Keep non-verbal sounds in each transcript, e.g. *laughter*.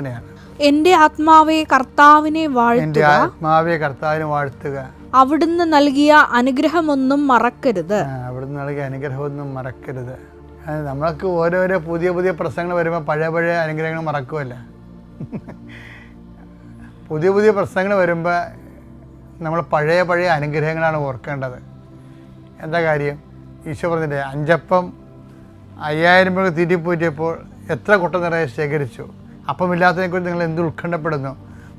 പ്രാർത്ഥനയാണ്. എന്റെ ആത്മാവെ കർത്താവിനെ എന്റെ വാഴ്ത്തുക. ആത്മാവിയെ കർത്താവിനെ വാഴ്ത്തുക. അവിടുന്ന് നൽകിയ അനുഗ്രഹമൊന്നും മറക്കരുത്. ആ, അവിടുന്ന് നൽകിയ അനുഗ്രഹമൊന്നും മറക്കരുത്. അത് നമ്മൾക്ക് ഓരോരോ പുതിയ പുതിയ പ്രശ്നങ്ങൾ വരുമ്പോൾ പഴയ പഴയ അനുഗ്രഹങ്ങൾ മറക്കുമല്ല *laughs* പുതിയ പുതിയ പ്രശ്നങ്ങൾ വരുമ്പോൾ നമ്മൾ പഴയ പഴയ അനുഗ്രഹങ്ങളാണ് ഓർക്കേണ്ടത്. എന്താ കാര്യം? ഈശോ പറഞ്ഞില്ലേ അഞ്ചപ്പം അയ്യായിരം പേർക്ക് തീറ്റിപ്പോറ്റിയപ്പോൾ എത്ര കുട്ട നിറയെ ശേഖരിച്ചു? അപ്പമില്ലാത്തതിനെക്കുറിച്ച് നിങ്ങൾ എന്ത് ഉത്കണ്ഠപ്പെടുന്നു?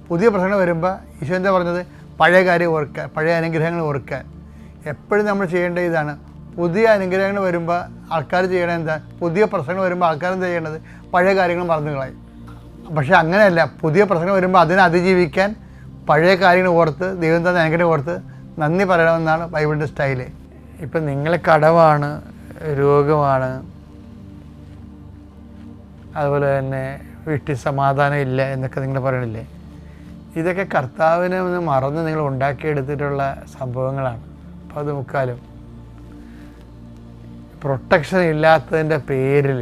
പുതിയ പ്രശ്നങ്ങൾ വരുമ്പോൾ ഈശോ എന്താ പറഞ്ഞത്? പഴയ കാര്യം ഓർക്കുക പഴയ അനുഗ്രഹങ്ങൾ ഓർക്കുക എപ്പോഴും നമ്മൾ ചെയ്യേണ്ട ഇതാണ്. പുതിയ അനുഗ്രഹങ്ങൾ വരുമ്പോൾ ആൾക്കാർ ചെയ്യണത് എന്താ? പുതിയ പ്രശ്നങ്ങൾ വരുമ്പോൾ ആൾക്കാർ എന്താ ചെയ്യേണ്ടത്? പഴയ കാര്യങ്ങൾ മറന്നു കളയും. പക്ഷേ അങ്ങനെയല്ല. പുതിയ പ്രശ്നങ്ങൾ വരുമ്പോൾ അതിനെ അതിജീവിക്കാൻ പഴയ കാര്യങ്ങൾ ഓർത്ത് ദൈവം തന്നെ അനുഗ്രഹം ഓർത്ത് നന്ദി പറയണമെന്നാണ് ബൈബിളിന്റെ സ്റ്റൈൽ. ഇപ്പം നിങ്ങളെ കടവാണ് രോഗമാണ്. അതുപോലെ തന്നെ വീട്ടിൽ സമാധാനം ഇല്ല എന്നൊക്കെ നിങ്ങൾ പറയണില്ലേ? ഇതൊക്കെ കർത്താവിനെ ഒന്ന് മറന്ന് നിങ്ങൾ ഉണ്ടാക്കിയെടുത്തിട്ടുള്ള സംഭവങ്ങളാണ്. അപ്പോൾ അത് മുക്കാലും. പ്രൊട്ടക്ഷൻ ഇല്ലാത്തതിന്റെ പേരിൽ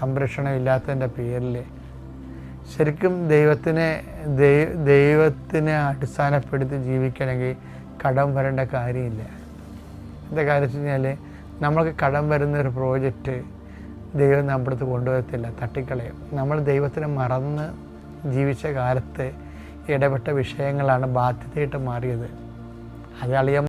സംരക്ഷണം ഇല്ലാത്തതിന്റെ പേരിൽ ശരിക്കും ദൈവത്തിനെ ദൈവ ദൈവത്തിനെ അടിസ്ഥാനപ്പെടുത്തി ജീവിക്കണമെങ്കിൽ കടം വരേണ്ട കാര്യമില്ല. എന്താ കാര്യം വെച്ച് കഴിഞ്ഞാൽ നമ്മൾക്ക് കടം വരുന്ന ഒരു പ്രോജക്റ്റ് ദൈവം നമ്മുടെ അടുത്ത് കൊണ്ടുവരത്തില്ല തട്ടിക്കളയും. നമ്മൾ ദൈവത്തിനെ മറന്ന് ജീവിച്ച കാലത്ത് ഇടപെട്ട വിഷയങ്ങളാണ് ബാധ്യതയായിട്ട് മാറിയത്. അത് അളിയ